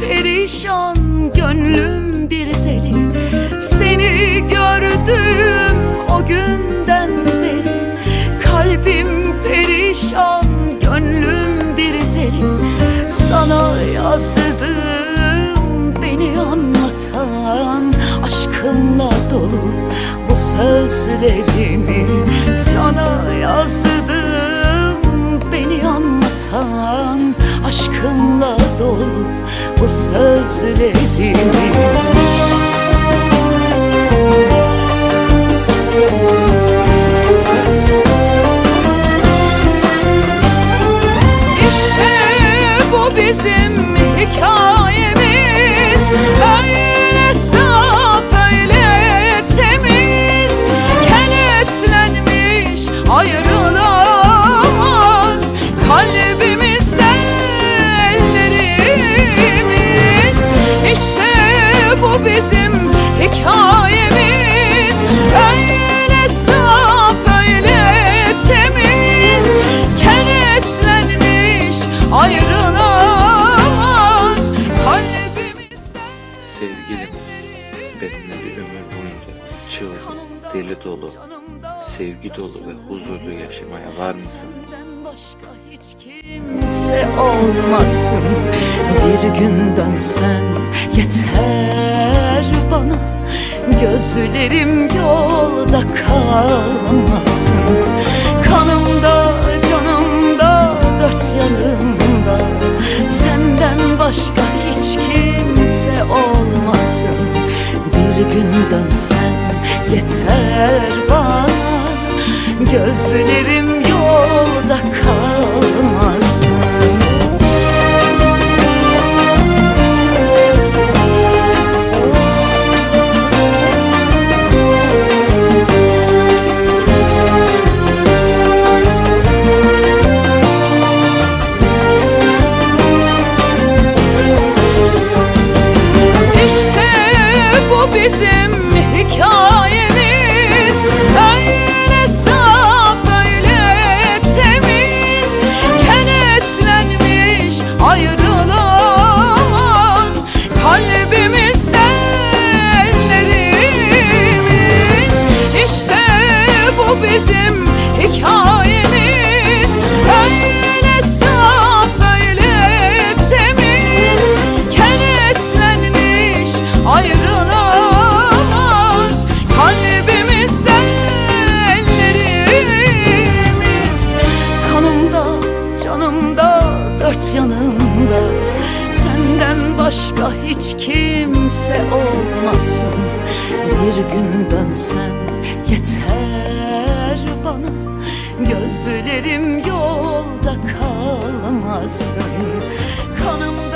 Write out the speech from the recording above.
perişan gönlüm bir deli. Seni gördüm o günden beri. Kalbim perişan gönlüm bir deli. Sana yazdım beni anlatan Aşkımla dolu bu sözlerimi. Sana yazdım beni anlatan Aşkımla dolu bu sözlerimi ayrılamaz. Sevgilim, benimle bir ömür boyunca çığlık, deli dolu, sevgi dolu ve huzurlu yaşamaya var mısın? Başka hiç kimse olmasın. Bir gün dönsen yeter bana. Gözlerim yolda kalmasın. Kanımda, canımda, dört yanımda gün dönsen yeter bana. Gözlerim yolda kalmasın bizim hikayemiz. Öyle saf öyle temiz. Kenetlenmiş ayrılamaz Kalbimizde ellerimiz. Kanımda, canımda, dört yanımda. Senden başka hiç kimse olmasın. Bir gün dönsen yeter Gözlerim yolda kalmasın. Kanımda,